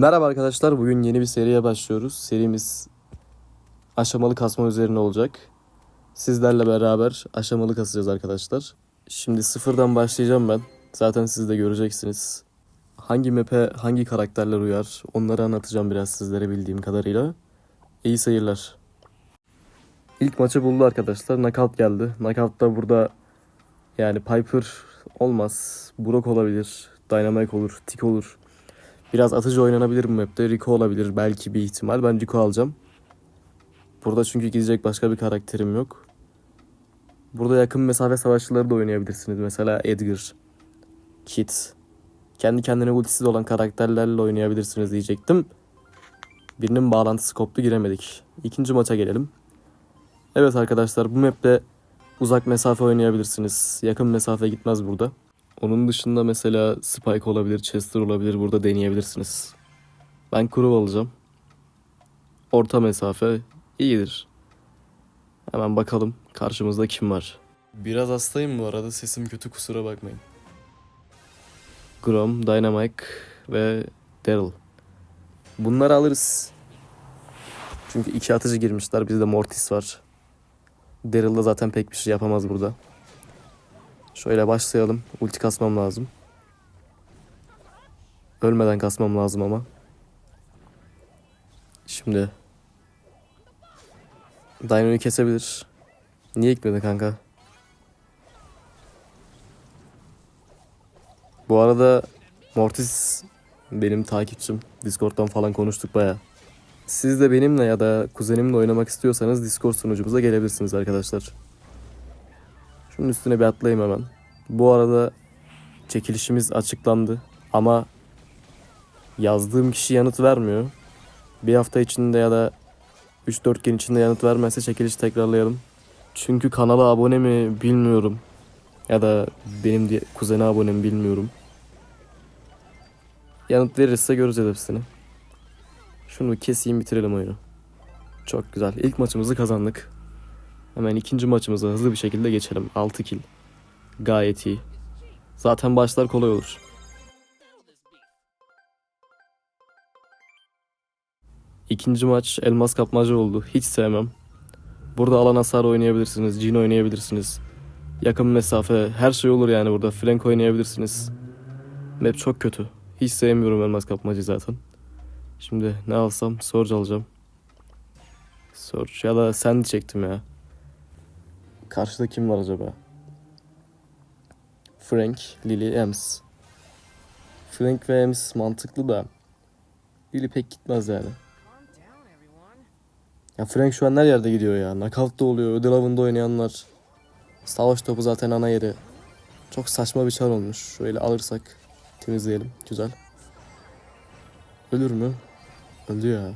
Merhaba arkadaşlar. Bugün yeni bir seriye başlıyoruz. Serimiz aşamalı kasma üzerine olacak. Sizlerle beraber aşamalı kasacağız arkadaşlar. Şimdi sıfırdan başlayacağım ben. Zaten siz de göreceksiniz. Hangi map'e hangi karakterler uyar onları anlatacağım biraz sizlere bildiğim kadarıyla. İyi seyirler. İlk maçı buldu arkadaşlar. Knockout geldi. Knockout'ta burada yani Piper olmaz. Brock olabilir. Dynamite olur. Tick olur. Biraz atıcı oynanabilir bu map'te. Rico olabilir belki bir ihtimal. Ben Rico alacağım. Burada çünkü gidecek başka bir karakterim yok. Burada yakın mesafe savaşçıları da oynayabilirsiniz. Mesela Edgar, Kit. Kendi kendine ultisi olan karakterlerle oynayabilirsiniz diyecektim. Birinin bağlantısı koptu giremedik. İkinci maça gelelim. Evet arkadaşlar bu map'te uzak mesafe oynayabilirsiniz. Yakın mesafe gitmez burada. Onun dışında mesela Spike olabilir, Chester olabilir. Burada deneyebilirsiniz. Ben Kurov alacağım. Orta mesafe iyidir. Hemen bakalım karşımızda kim var. Biraz hastayım bu arada. Sesim kötü kusura bakmayın. Grom, Dynamite ve Daryl. Bunları alırız. Çünkü iki atıcı girmişler. Bizde Mortis var. Daryl da zaten pek bir şey yapamaz burada. Şöyle başlayalım. Ulti kasmam lazım. Ölmeden kasmam lazım ama. Şimdi. Dino'yu kesebilir. Niye gitmedi kanka? Bu arada Mortis benim takipçim. Discord'dan falan konuştuk baya. Siz de benimle ya da kuzenimle oynamak istiyorsanız Discord sunucumuza gelebilirsiniz arkadaşlar. Şunun üstüne bir atlayayım hemen. Bu arada çekilişimiz açıklandı ama yazdığım kişi yanıt vermiyor. Bir hafta içinde ya da 3-4 gün içinde yanıt vermezse çekiliş tekrarlayalım. Çünkü kanala abone mi bilmiyorum. Ya da benim diye kuzene abone mi bilmiyorum. Yanıt verirse göreceğiz hepsini. Şunu keseyim bitirelim oyunu. Çok güzel. İlk maçımızı kazandık. Hemen ikinci maçımıza hızlı bir şekilde geçelim. 6 kill. Gayet iyi. Zaten başlar kolay olur. İkinci maç elmas kapmaca oldu. Hiç sevmem. Burada alan hasar oynayabilirsiniz. Jin oynayabilirsiniz. Yakın mesafe her şey olur yani burada. Flank oynayabilirsiniz. Map çok kötü. Hiç sevmiyorum elmas kapmacı zaten. Şimdi ne alsam Sorge alacağım. Sorge ya da sen çektim ya. Karşıda kim var acaba? Frank, Lily, Ems. Frank ve Ems mantıklı da Lily pek gitmez yani. Ya Frank şu an her yerde gidiyor ya. Knockout'ta oluyor, ödül avında oynayanlar. Savaş topu zaten ana yeri. Çok saçma bir çar olmuş. Şöyle alırsak temizleyelim. Güzel. Ölür mü? Öldü ya.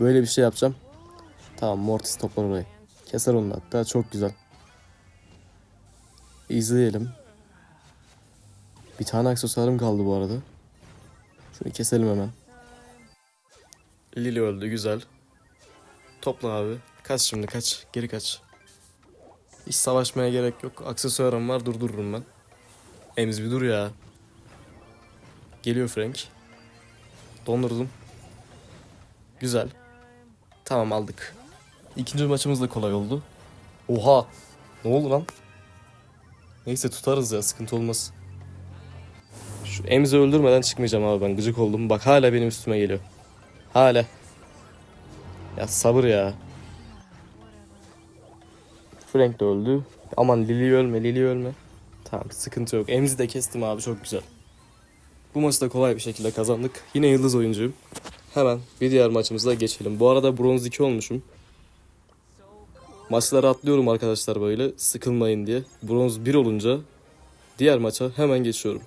Böyle bir şey yapacağım. Tamam Mortis toplar orayı. Keser onu hatta çok güzel. İzleyelim. Bir tane aksesuarım kaldı bu arada. Şunu keselim hemen. Lily öldü güzel. Topla abi. Kaç şimdi kaç. Geri kaç. Hiç savaşmaya gerek yok. Aksesuarım var durdururum ben. Emz bir dur ya. Geliyor Frank. Dondurdum. Güzel. Tamam aldık. İkinci maçımız da kolay oldu. Oha. Ne oldu lan? Neyse tutarız ya sıkıntı olmaz. Şu Emzi öldürmeden çıkmayacağım abi ben gıcık oldum. Bak hala benim üstüme geliyor. Hala. Ya sabır ya. Frank de öldü. Aman Lily ölme Lily ölme. Tamam sıkıntı yok. Emzi de kestim abi çok güzel. Bu maçı da kolay bir şekilde kazandık. Yine yıldız oyuncuyum. Hemen bir diğer maçımıza geçelim. Bu arada bronz 2 olmuşum. Maçları atlıyorum arkadaşlar böyle sıkılmayın diye. Bronz 1 olunca diğer maça hemen geçiyorum.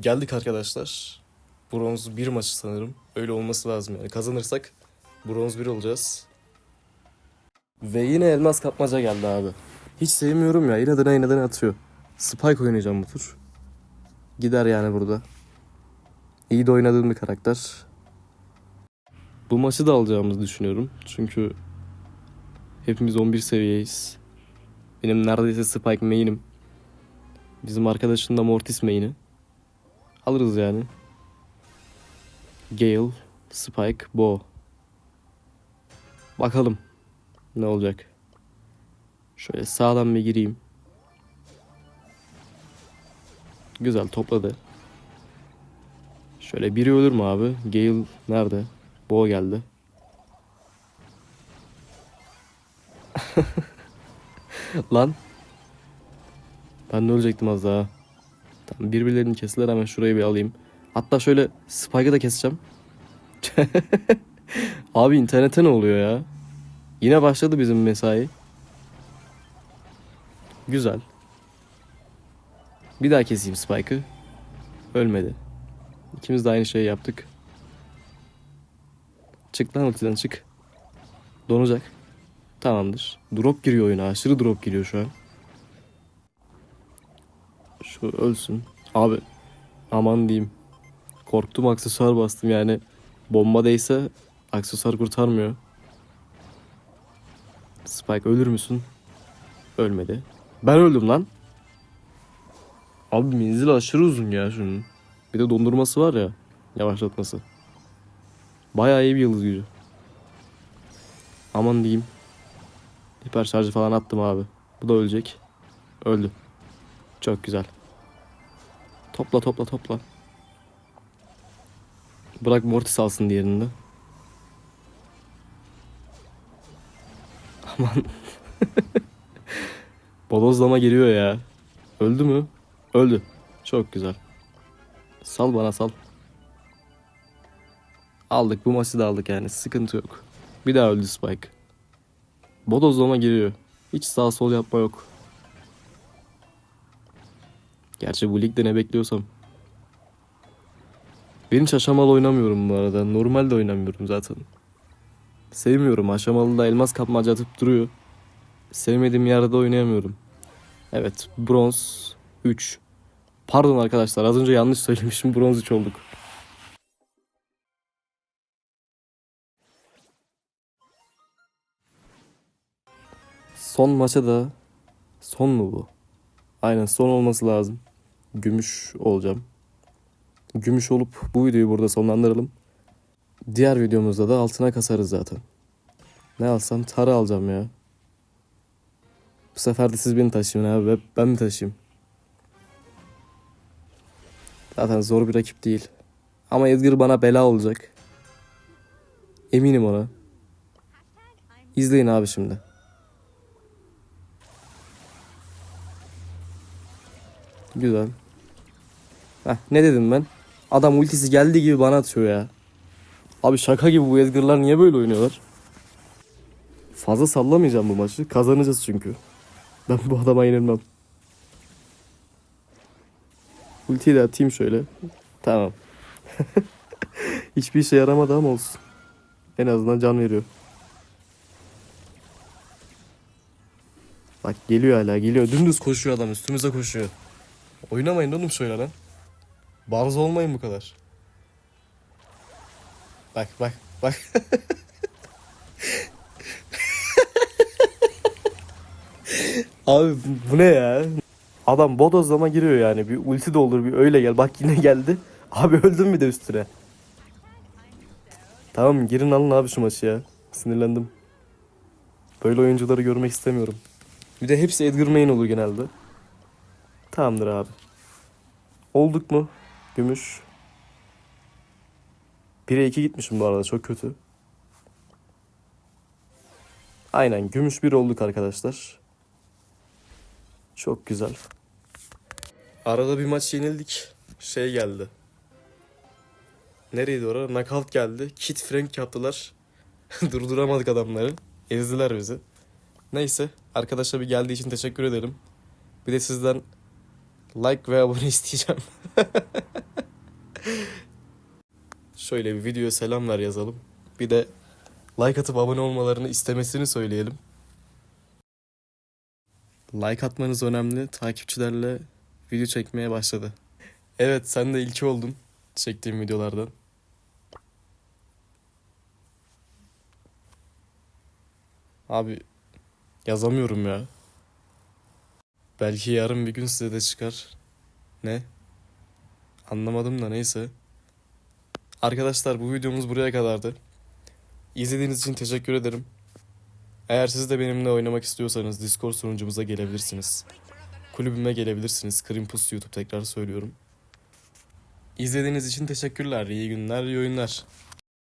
Geldik arkadaşlar. Bronz 1 maçı sanırım. Öyle olması lazım yani. Kazanırsak bronz 1 olacağız. Ve yine elmas kapmaca geldi abi. Hiç sevmiyorum ya. İnadına inadına atıyor. Spike oynayacağım bu tur. Gider yani burada. İyi de oynadığım bir karakter. Bu maçı da alacağımızı düşünüyorum. Çünkü hepimiz 11 seviyeyiz. Benim neredeyse Spike main'im. Bizim arkadaşın da Mortis main'i. Alırız yani. Gale, Spike, Bo. Bakalım ne olacak. Şöyle sağdan bir gireyim. Güzel topladı. Şöyle biri ölür mü abi? Gale nerede? Bo geldi. Lan. Ben de ölecektim az daha. Tamam birbirlerini kestiler hemen şurayı bir alayım. Hatta şöyle Spike'ı da keseceğim. Abi internete ne oluyor ya? Yine başladı bizim mesai. Güzel. Bir daha keseyim Spike'ı. Ölmedi. İkimiz de aynı şeyi yaptık. Çık lan ultiden çık. Donacak. Tamamdır. Drop giriyor oyuna. Aşırı drop giriyor şu an. Şu ölsün. Abi aman diyeyim. Korktum aksesuar bastım yani. Bomba değse aksesuar kurtarmıyor. Spike ölür müsün? Ölmedi. Ben öldüm lan. Abi menzil aşırı uzun ya şunun. Bir de dondurması var ya. Yavaşlatması. Bayağı iyi bir yıldız gücü. Aman diyeyim. Hiper şarjı falan attım abi. Bu da ölecek. Öldü. Çok güzel. Topla topla topla. Bırak Mortis alsın diğerini de. Aman. Bodozlama geliyor ya. Öldü mü? Öldü. Çok güzel. Sal bana sal. Aldık bu maçı da aldık yani sıkıntı yok. Bir daha öldü Spike. Bodozlama giriyor. Hiç sağ sol yapma yok. Gerçi bu ligde ne bekliyorsam. Ben hiç aşamalı oynamıyorum bu arada. Normalde oynamıyorum zaten. Sevmiyorum. Aşamalı da elmas kapmaca atıp duruyor. Sevmediğim yerde oynayamıyorum. Evet. Bronz 3. Pardon arkadaşlar az önce yanlış söylemişim. Bronz 3 olduk. Son maça da son mu bu? Aynen son olması lazım. Gümüş olacağım. Gümüş olup bu videoyu burada sonlandıralım. Diğer videomuzda da altına kasarız zaten. Ne alsam tarı alacağım ya. Bu sefer de siz beni taşıyın abi. Hep Ben mi taşıyayım? Zaten zor bir rakip değil. Ama Edgar bana bela olacak. Eminim ona. İzleyin abi şimdi. Güzel. Heh, ne dedim ben? Adam ultisi geldiği gibi bana atıyor ya. Abi şaka gibi bu Edgar'lar niye böyle oynuyorlar? Fazla sallamayacağım bu maçı. Kazanacağız çünkü. Ben bu adama yenilmem. Ultiyi de atayım şöyle. Tamam. Hiçbir işe yaramadı ama olsun. En azından can veriyor. Bak geliyor hala geliyor. Dümdüz koşuyor adam üstümüze koşuyor. Oynamayın oğlum şöyle lan. Barzo olmayın bu kadar. Bak bak bak. Abi bu ne ya? Adam bodozlama giriyor yani. Bir ulti de olur bir öyle gel. Bak yine geldi. Abi öldüm bir de üstüne. Tamam girin alın abi şu maçı ya. Sinirlendim. Böyle oyuncuları görmek istemiyorum. Bir de hepsi Edgar Main olur genelde. Tamamdır abi. Olduk mu? Gümüş. 1'e 2 gitmişim bu arada çok kötü. Aynen gümüş 1 olduk arkadaşlar. Çok güzel. Arada bir maç yenildik. Şey geldi. Nereydi orada? Knockout geldi. Kit Frank yaptılar. Durduramadık adamları. Ezdiler bizi. Neyse. Arkadaşlar bir geldiği için teşekkür ederim. Bir de sizden like ve abone isteyeceğim. Şöyle bir videoya selamlar yazalım. Bir de like atıp abone olmalarını istemesini söyleyelim. Like atmanız önemli. Takipçilerle video çekmeye başladı. Evet sen de ilki oldun çektiğim videolardan. Abi yazamıyorum ya. Belki yarın bir gün size de çıkar. Ne? Anlamadım da neyse. Arkadaşlar bu videomuz buraya kadardı. İzlediğiniz için teşekkür ederim. Eğer siz de benimle oynamak istiyorsanız Discord sunucumuza gelebilirsiniz. Kulübüme gelebilirsiniz. Krimpus YouTube tekrar söylüyorum. İzlediğiniz için teşekkürler. İyi günler, iyi oyunlar.